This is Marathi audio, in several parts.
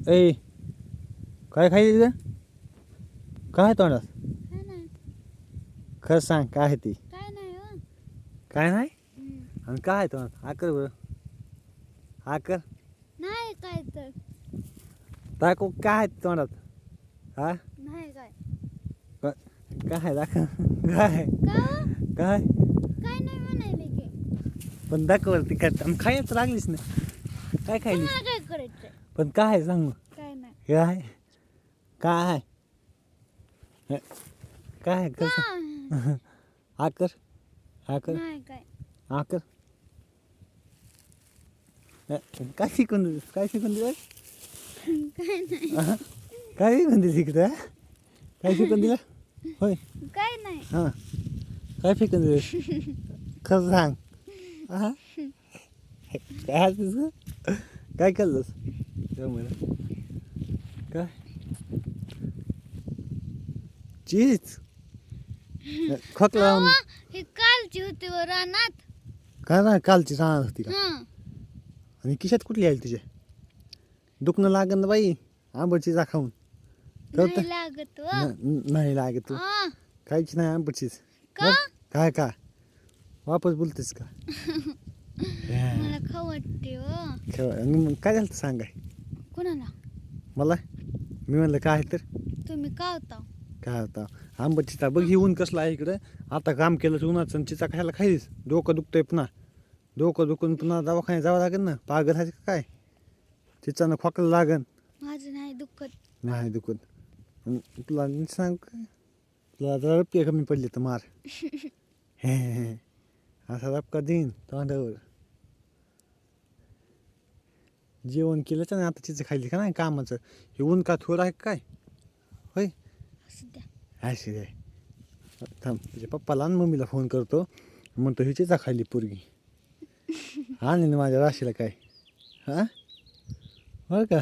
ए काय खायची तिथं? काय तोंडात? काय नाही. खरं सांग काय आहे ती? काय नाही हो. काय नाही? हम्म. आणि काय आहे तोंडात? आकर बरं. आकर नाही काय तर. दाखव काय आहे तोंडात? हा? नाही काय. काय आहे? दाखव. काय का? हो? काय काय नाही म्हणायले की पण दाखव ती काय आणि खायच लागलीच ना काय खायली तुम्हाला काय करायचंय? पण काय आहे सांग काय नाही काय काय आहे हे, काय आहे कसं का? आकर आकर नाही काय आकर हे, काय शिकून दिलीस काय शिकून दिलं काय नाही अहं. काय शिकून दिली हा? काय शिकून दिलं होय काय नाही हां काय फेकून दिलं खरं सांग अहं. काय हसतेस गं? काय केलंस तेव्हा मला काय? चीज? खोकला ही कालची होती व रानात. काय ना कालची राहणार होती का? हा. आणि किशात कुठली आली तुझ्या दुखणं लागन ना बाई आंबटची जा खाऊन. कळतं नाही लागत व. नाही लागत तू. हा. काहीच नाही आंबटचीच. का? काय का वापस बोलतेस का? मला खाऊ वाटते व. खेळ आणि मग काय झालं सांगाय? कोणाला? मला? मी म्हणलं काय तर? तुम्ही का होता? काय होता? आंबटचीचा बघ ही ऊन कसलं आहे इकडं. आता काम केलं उन्हाचं आणि चिचा कशाला खाईस डोकं दुखतंय पुन्हा. डोकं दुखून पुन्हा दवाखान्यात जावं लागेल ना? पागल आहे का काय? चिचानं खोकलं लागन. माझं नाही दुखत. नाही दुखत. अन तुला सांग काय? तुला जरा रपके कमी पडली तर मार? हे हे, हे. असा रपका देईन तोंडावर. जेवण केलं ना आता तिचं खाल्ली का नाही कामाचं? हे ऊन का थोडं आहे काय? होय? असू द्या. अशी रे थांब तुझ्या पप्पाला आणि मम्मीला फोन करतो. म्हणतो ही चिचा खाल्ली पोरगी. आणि ना माझ्या राशीला काय. हां? बरं का?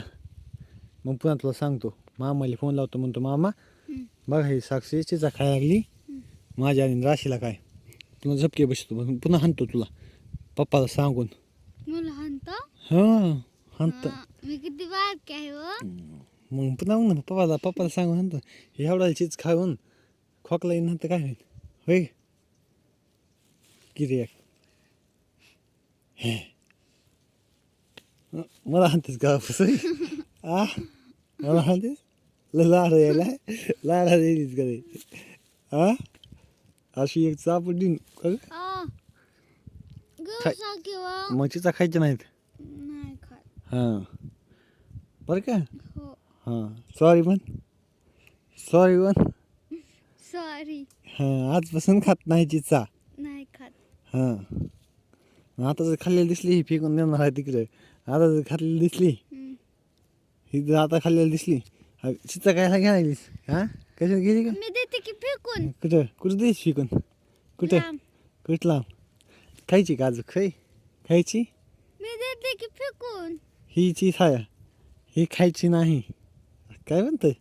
मग पुन्हा तुला सांगतो. मामाला फोन लावतो म्हणतो मामा. बघा ही साक्षी चिचा खायला लागली. माझ्या आणि राशीला काय? तुला झपके बसतो पुन्हा हाणतो तुला. पप्पाला सांगून. हां. हाणतो हा, मी किती बारकी आहे व मग मग ना पप्पाला पप्पाला सांगून हाणतो हे एवढा चीज खाऊन खोकला येईन तर काय होईल होय? एक. हे. मला हाणतेस का वापस होय? आ? मला हाणतेस लय लाड यायला. लाडा येईलीस का आ? अशी एक किंवा मग चिचा खायच्या नाहीत. हां. बरं का? हो. हां. सॉरी म्हण सॉरी म्हण सॉरी हां आजपासून खात नाही चिचा नाही खात. हां. आता जर खाल्लेली दिसली ही फेकून देणार आहे तिकडे. आता जर खाल्लेली दिसली हम्म. ही जर आता खाल्लेली दिसली हा, चिचा काय घ्यायला लागलीस हां? कशात गेली का? मी देते की फेकून. कुठं? कुठं देस फेकून? कुठं? लांब. कुठला खायची का अजून? खाई खायची? मी देते की फेकून. ही चीज आहे ही खायची नाही. काय म्हणतोय?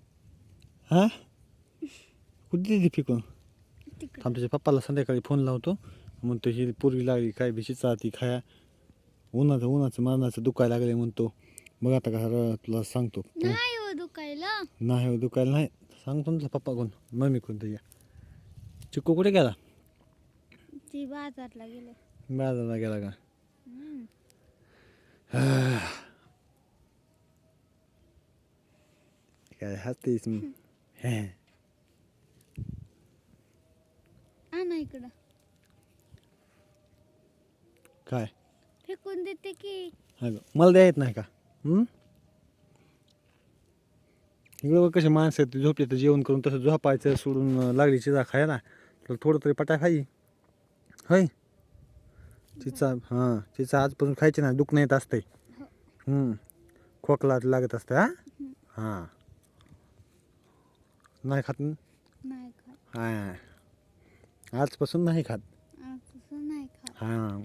हां? कुठे दिली फेकून थांब तुझ्या पप्पाला संध्याकाळी फोन लावतो. म्हणतो ही पोरगी लागली काय भिशीचा ती खाया. उन्हाचं उन्हाचं मरणाचं दुखायला लागले म्हणतो. मग आता का तुला सांगतो. नाही हो दुखायला. नाही हो दुखायला नाही. सांगतो ना पप्पा कोण मम्मी कोण तुझ्या चिक्कू कुठे गेला? ती बाजारला गेले. बाजारला गेला का? काय हसतेस हे. आणा इकडं. काय? फेकून देते की. अगं मला द्या येत नाही का? हं? इकडं बघ कसे माणसं आहेत झोपले तर जेवण करून तसं झोपायचं सोडून अं, लागली चिजा खायला तर थोडं तरी पटाय खाई. होय? चिचा हां. चिचा आजपासून खायची ना दुखणं येत असते हं. खोकला लागत असते हा? हां. नाही खात ना? नाही खात. हां. आजपासून नाही खात. आजपासून नाही खात. हां.